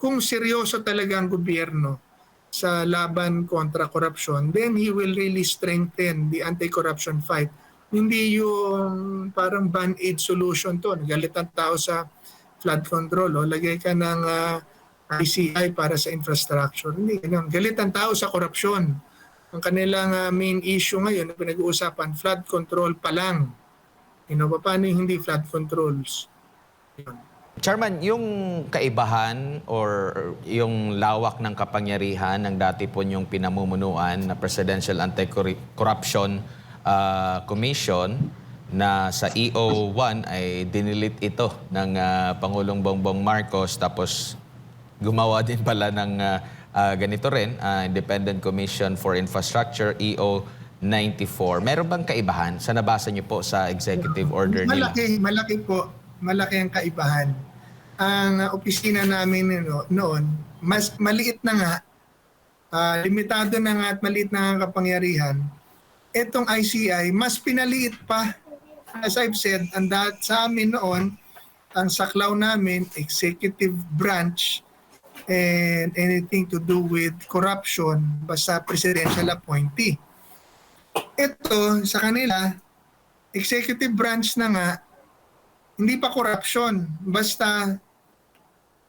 kung seryoso talaga ang gobyerno sa laban kontra korupsyon, then he will really strengthen the anti-corruption fight. Hindi yung parang band-aid solution to. Galit ang tao sa flood control. O, lagay ka ng ah, ICI para sa infrastructure. Hindi ganun. Galit ang tao sa korupsyon. Ang kanilang ah, main issue ngayon na pinag-uusapan, flood control pa lang. You know, paano hindi flood controls? Chairman, yung kaibahan or yung lawak ng kapangyarihan ng dati po yung pinamumunuan na Presidential Anti-Corruption ah, Commission na sa EO1 ay dinilit ito ng ah, Pangulong Bongbong Marcos tapos gumawa din pala ng ah, ah, ganito rin, ah, Independent Commission for Infrastructure, E EO94. Meron bang kaibahan sa nabasa niyo po sa executive order nila? Malaki, malaki po. Malaki ang kaibahan. Ang uh, opisina namin no- noon, mas maliit na nga, ah, limitado na nga at maliit na nga ang kapangyarihan. Itong ICI, mas pinaliit pa. As I've said, ang dat sa amin noon, ang saklaw namin, executive branch, and anything to do with corruption, basta presidential appointee. Ito, sa kanila, executive branch na nga, hindi pa corruption. Basta,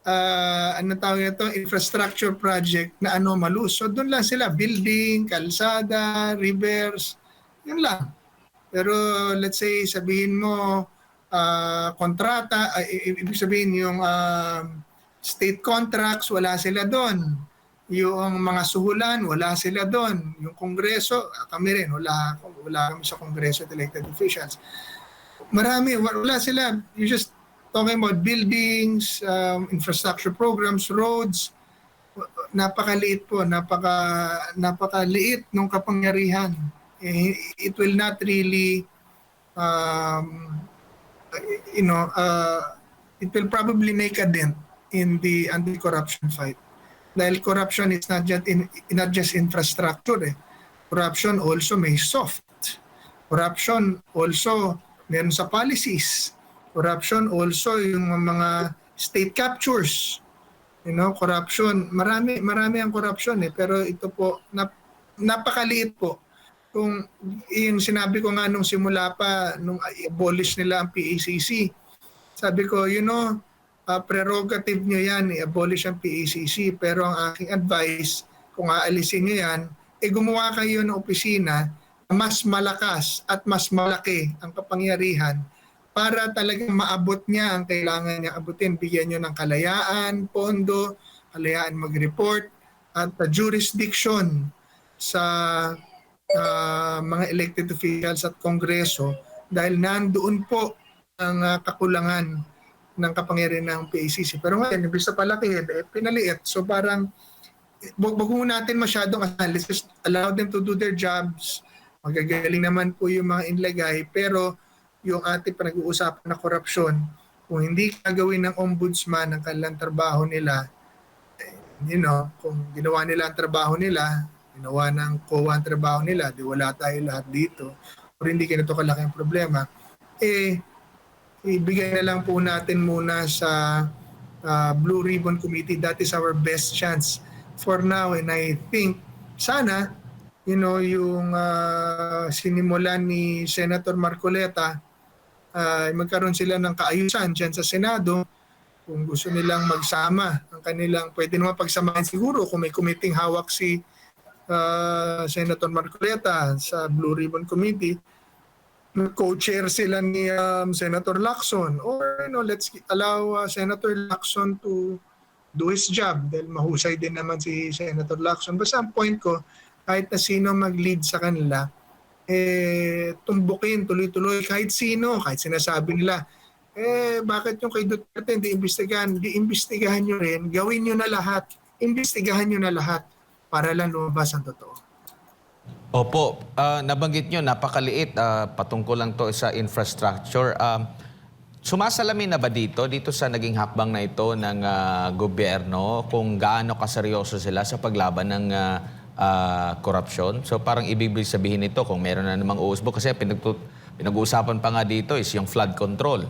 uh, ano tawag ito, infrastructure project na anomalous. So doon lang sila, building, kalsada, rivers, yun lang. Pero let's say, sabihin mo, ah, kontrata, i- ibig sabihin yung ah, state contracts, wala sila doon. Yung mga suhulan, wala sila doon. Yung kongreso, kami rin, wala, wala kami sa kongreso elected officials. Marami, wa- wala sila. You just talking about buildings, um, infrastructure programs, roads. Napakaliit po, napaka, napakaliit ng kapangyarihan. Eh, It will not really, um, you know, uh, it will probably make a dent in the anti-corruption fight. Dahil corruption is not just in not just infrastructure eh. Corruption also may soft. Corruption also meron sa policies. Corruption also yung mga state captures. You know, corruption, marami marami ang corruption eh, pero ito po nap, napakaliit po. Kung yung sinabi ko nga nung simula pa nung abolish nila ang PACC, sabi ko, you know, uh, prerogative nyo yan, i-abolish ang PACC. Pero ang aking advice, kung aalisin nyo yan, eh gumawa kayo ng opisina na mas malakas at mas malaki ang kapangyarihan para talagang maabot niya ang kailangan niya abutin. Bigyan nyo ng kalayaan, pondo, kalayaan mag-report, at uh, jurisdiction sa uh, mga elected officials at kongreso dahil nandoon po ang uh, kakulangan ng kapangyarihan ng PACC. Pero ngayon, imbis na palaki, eh, pinaliit. So parang, mo natin masyadong just allow them to do their jobs. Magagaling naman po yung mga inlagay. Pero yung ating pinag-uusapan na korupsyon, kung hindi gagawin ng ombudsman ang kanilang trabaho nila, eh, you know, kung ginawa nila ang trabaho nila, ginawa ng COA ang trabaho nila, di wala tayo lahat dito, o hindi ganito kalaki ang problema, eh, ibigay na lang po natin muna sa uh, Blue Ribbon Committee. That is our best chance for now. And I think, sana, you know, yung uh, sinimulan ni Senator Marcoleta, uh, magkaroon sila ng kaayusan dyan sa Senado kung gusto nilang magsama ang kanilang, pwede naman pagsamahan siguro kung may committee hawak si uh, Senator Marcoleta sa Blue Ribbon Committee, co-chair sila ni um, Senator Lacson or you know let's allow uh, Senator Lacson to do his job dahil mahusay din naman si Senator Lacson. Basta ang point ko, kahit na sino mag-lead sa kanila, eh, tumbukin tuloy-tuloy kahit sino, kahit sinasabi nila, eh, bakit yung kay Duterte hindi imbestigahan? Di imbestigahan nyo rin, gawin nyo na lahat, imbestigahan nyo na lahat para lang lumabas ang totoo. Opo, ah, nabanggit nyo, napakaliit, ah, patungkol lang to sa infrastructure. Um, sumasalamin na ba dito, dito sa naging hakbang na ito ng ah, gobyerno, kung gaano kaseryoso sila sa paglaban ng ah, ah, korupsyon? So parang ibig sabihin nito, kung meron na namang uusbo, kasi pinag-uusapan pa nga dito is yung flood control.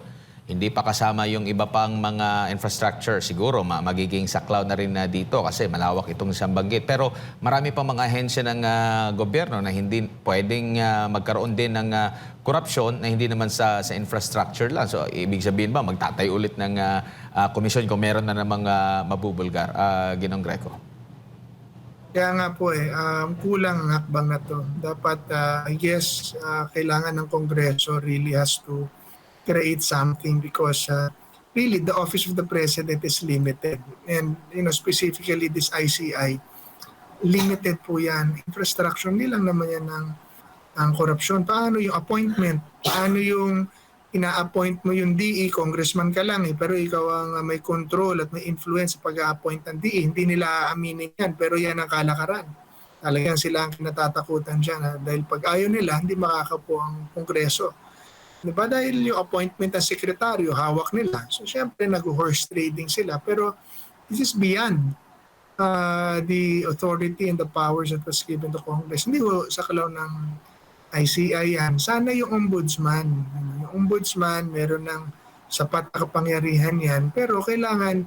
hindi pa kasama yung iba pang mga infrastructure. Siguro ma- magiging saklaw na rin na dito kasi malawak itong isang banggit. Pero marami pa mga ahensya ng ah, gobyerno na hindi pwedeng ah, magkaroon din ng ah, korupsyon na hindi naman sa sa infrastructure lang. So ibig sabihin ba magtatayo ulit ng ah, ah, komisyon kung meron na namang ah, mabubulgar? Ah, Ginong Greco. Kaya nga po eh, um, kulang ang hakbang na to. Dapat, uh, guess, uh, kailangan ng Kongreso really has to create something because uh, really the office of the president is limited. And, you know, specifically this ICI, limited po yan. Infrastructure, hindi lang naman yan ng, ng korupsyon. Paano yung appointment? Paano yung ina-appoint mo yung DE, congressman ka lang eh, pero ikaw ang uh, may control at may influence sa pag-appoint ng DE. Hindi nila aaminin yan, pero yan ang kalakaran. Talagang sila ang kinatatakutan dyan. ha? Dahil pag ayaw nila, hindi makakapo ang kongreso. Di ba? Dahil yung appointment ng sekretaryo, hawak nila. So, syempre, nag-horse trading sila. Pero, this is beyond uh, the authority and the powers that was given to Congress. Hindi ko sa kalaw ng ICI yan. Sana yung ombudsman. Yung ombudsman, meron ng sapat na kapangyarihan yan. Pero kailangan,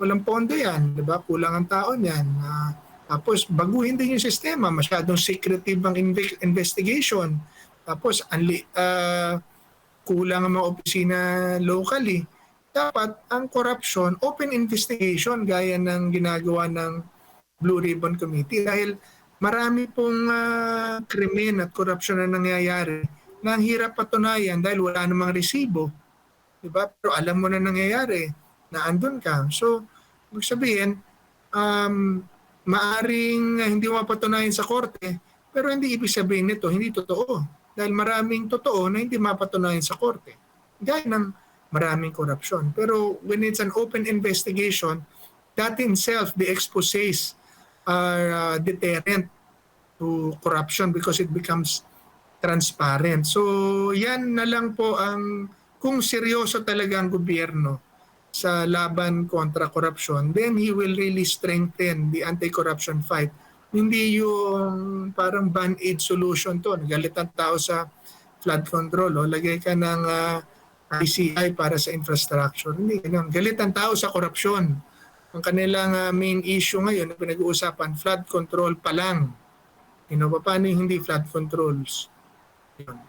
walang pondo yan. Di ba? Kulang ang tao niyan. Ah, tapos, baguhin din yung sistema. Masyadong secretive ang inve- investigation. Tapos, anli, ah, kulang ang mga opisina locally. Dapat, ang corruption, open investigation gaya ng ginagawa ng Blue Ribbon Committee. Dahil marami pong ah, krimen at korupsyon na nangyayari na ang hirap patunayan dahil wala namang resibo. Diba? Pero alam mo na nangyayari na andun ka. So, ibig sabihin, um, maaring hindi mo mapatunayan sa korte, pero hindi ibig sabihin nito, hindi totoo. Dahil maraming totoo na hindi mapatunayan sa korte. Gaya ng maraming korupsyon. Pero when it's an open investigation, that in self, the exposés are uh, deterrent to corruption because it becomes transparent. So yan na lang po ang kung seryoso talaga ang gobyerno sa laban kontra korupsyon, then he will really strengthen the anti-corruption fight. Hindi yung parang band-aid solution to. Galit ang tao sa flood control. O, lagay ka ng ah, ICI para sa infrastructure. Hindi ganun. Galit ang tao sa korupsyon. Ang kanilang ah, main issue ngayon na pinag-uusapan, flood control pa lang. You know, paano yung hindi flood controls? Yun.